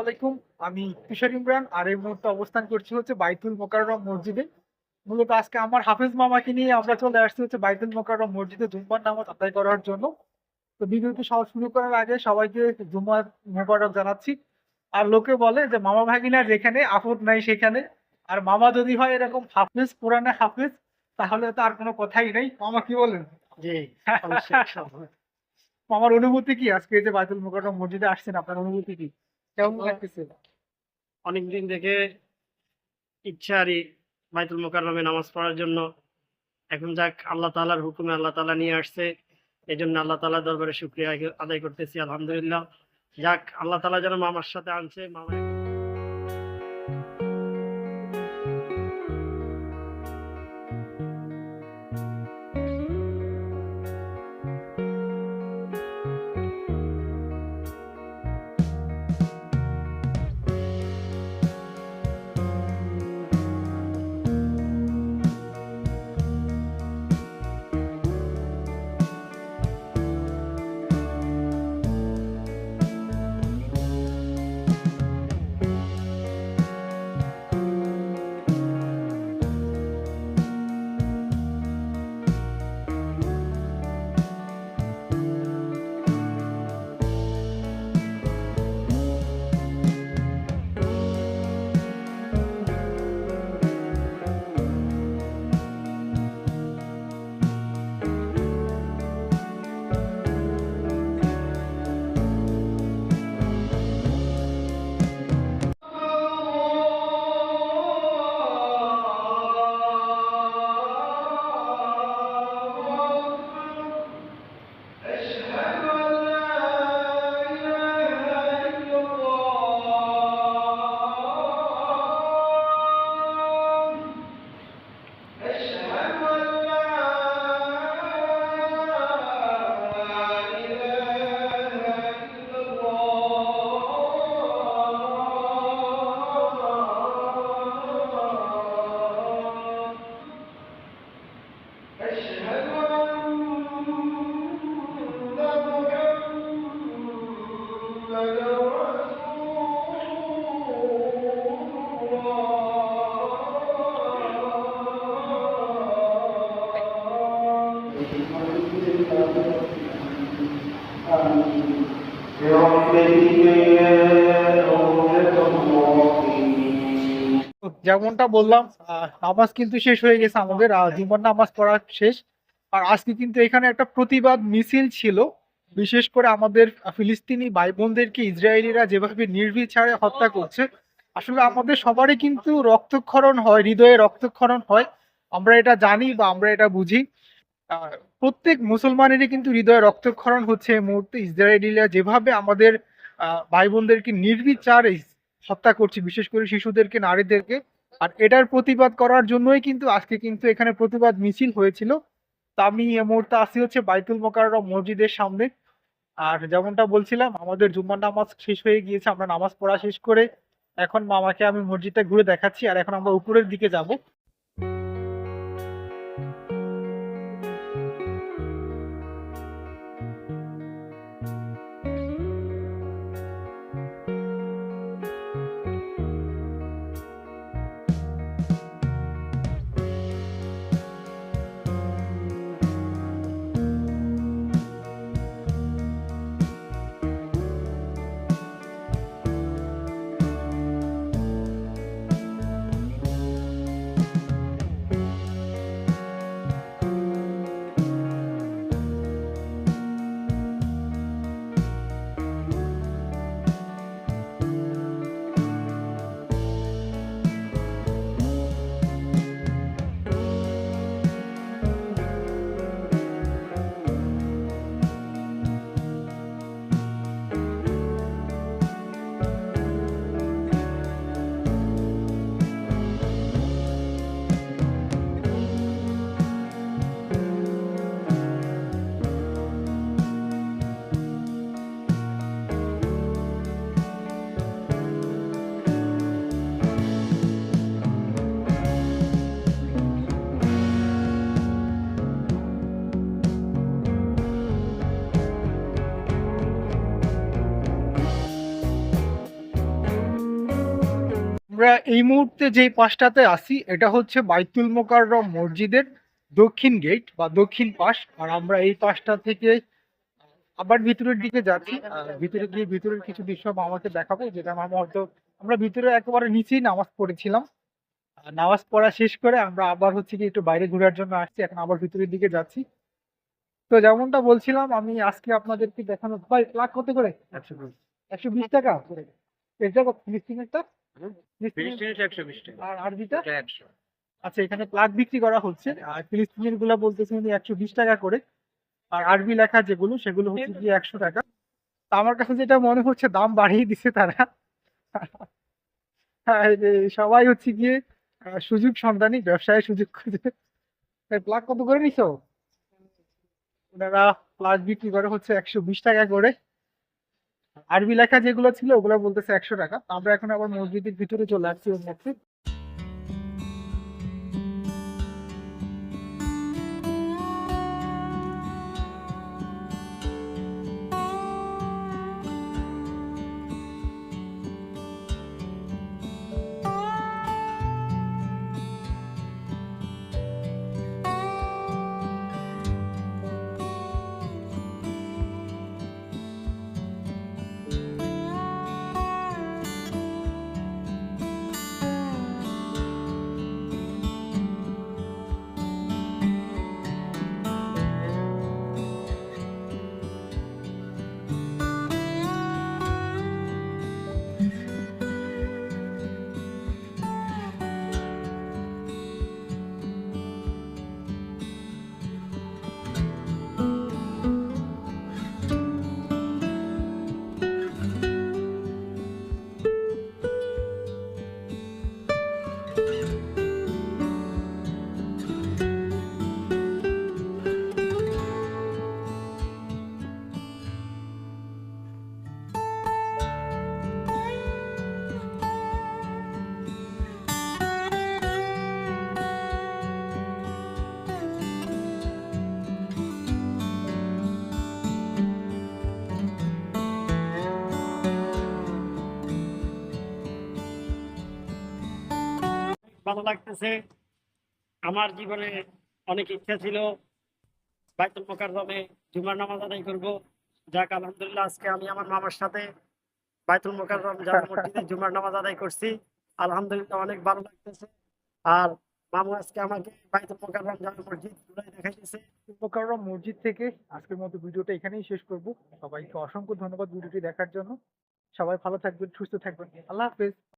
আলাইকুম। আমি কিশোর ইমরান আর এই মুহূর্তে অবস্থান করছি হচ্ছে বাইতুল মোকাররম মসজিদে। মূলত আজকে আমার হাফেজ মামাকে নিয়ে আমরা চলে আসছি হচ্ছে বাইতুল মোকাররম মসজিদে জুম্মার নামাজ আদায় করার জন্য। তো ভিডিওটি সব শুরু করার আগে সবাইকে জুম্মার মোবারক জানাচ্ছি। আর লোকে বলে যে মামা ভাগিনা যেখানে আপদ নাই সেখানে। আর মামা যদি হয় এরকম হাফেজ পুরানে হাফেজ তাহলে তো আর কোনো কথাই নেই। মামা কি বলেন? জি। মামার অনুভূতি কি? আজকে যে বাইতুল মোকাররম মসজিদে আসছেন আপনার অনুভূতি কি? কেমন লাগতেছে? অনেকদিন থেকে ইচ্ছা আরই মাইতুল মোকারমে নামাজ পড়ার জন্য। এখন যাক আল্লাহ তালার হুকুমে আল্লাহ তালা নিয়ে আসছে। এই জন্য আল্লাহ তালার দরবারে শুক্রিয়া আদায় করতেছি আলহামদুলিল্লাহ। যাক আল্লাহ তালা যেন মামার সাথে আনছে মামা যেমনটা বললাম নামাজ কিন্তু শেষ হয়ে গেছে আমাদের জুমার নামাজ পড়া শেষ। আর আজকে কিন্তু এখানে একটা প্রতিবাদ মিছিল ছিল, বিশেষ করে আমাদের ফিলিস্তিনি ভাই বোনদেরকে ইসরায়েলিরা যেভাবে নির্বিচারে হত্যা করছে। আসলে আমাদের সবারই কিন্তু রক্তক্ষরণ হয়, হৃদয়ে রক্তক্ষরণ হয়। আমরা এটা জানি বা আমরা এটা বুঝি। প্রত্যেক মুসলমানেরই কিন্তু হৃদয়ে রক্তক্ষরণ হচ্ছে এই মুহূর্তে। ইসরায়েলিরা যেভাবে আমাদের ভাই বোনদেরকে নির্বিচারে হত্যা করছে, বিশেষ করে শিশুদেরকে, নারীদেরকে আর এটার প্রতিবাদ করার জন্যই কিন্তু আজকে কিন্তু এখানে প্রতিবাদ মিছিল হয়েছিল। তা আমি এই মুহূর্তে আসি হচ্ছে বাইতুল মোকাররম মসজিদের সামনে। আর যেমনটা বলছিলাম, আমাদের জুম্মার নামাজ শেষ হয়ে গিয়েছে, আমরা নামাজ পড়া শেষ করে এখন মামাকে আমি মসজিদটা ঘুরে দেখাচ্ছি, আর এখন আমরা উপরের দিকে যাব। আমরা এই মুহূর্তে যে পাশটাতে আসি এটা হচ্ছে বাইতুল মোকাররম মসজিদের দক্ষিণ গেট বা দক্ষিণ পাশ। আর আমরা এই পাশটা থেকে আবার ভিতরের দিকে যাচ্ছি। ভিতরে গিয়ে ভিতরের কিছু দৃশ্য আমাকে দেখাবো, যেটা আমার হয়তো আমরা ভিতরে একেবারে নিচেই নামাজ পড়েছিলাম। নামাজ পড়া শেষ করে আমরা আবার হচ্ছে কি একটু বাইরে ঘোরার জন্য আসছি, এখন আবার ভিতরের দিকে যাচ্ছি। তো যেমনটা বলছিলাম, আমি আজকে আপনাদেরকে দেখানো ভাই, লাখ কত করে? একশো বিশ টাকা? এটা কত ফিলিস্তিনেরটা ফিলিস্তিনের আর আরবিটা? আচ্ছা এখানে প্লাগ বিক্রি করা হচ্ছে। আর ফিলিস্তিনেরগুলা বলতেছে একশো বিশ টাকা করে। আর আরবি লেখা যেগুলো সেগুলো হচ্ছে গিয়ে একশো টাকা। তা আমার কাছে যেটা মনে হচ্ছে দাম বাড়িয়ে দিছে তারা। হ্যাঁ, সবাই হচ্ছে গিয়ে সুযোগ সন্ধানী ব্যবসায় সুযোগ খুঁজে। প্লাগ কত করে নিছো? ওনারা প্লাগ বিক্রি করে হচ্ছে একশো বিশ টাকা করে। আরবি লেখা যেগুলো ছিল ওগুলো বলতেছে একশো টাকা। আমরা এখন আবার মসজিদের ভিতরে চলে আসছি ওর ভালো লাগতেছে। আমার জীবনে অনেক ইচ্ছা ছিল। বাইতুল মোকাররমে জুমার নামাজ আদায় করব। যাক, আলহামদুলিল্লাহ, আজকে আমি আমার মামার সাথে বাইতুল মোকাররম জামে মসজিদে জুমার নামাজ আদায় করছি। আলহামদুলিল্লাহ, অনেক ভালো লাগতেছে। আর মামু আজকে আমাকে বাইতুল মোকাররম জামে মসজিদ ঘুরাই দেখাইতেছে। উপকারম মসজিদ থেকে আজকের মতো ভিডিওটা এখানেই শেষ করব। সবাইকে অসংখ্য ধন্যবাদ ভিডিওটি দেখার জন্য। সবাই ভালো থাকবেন, সুস্থ থাকবেন। আল্লাহ হাফেজ।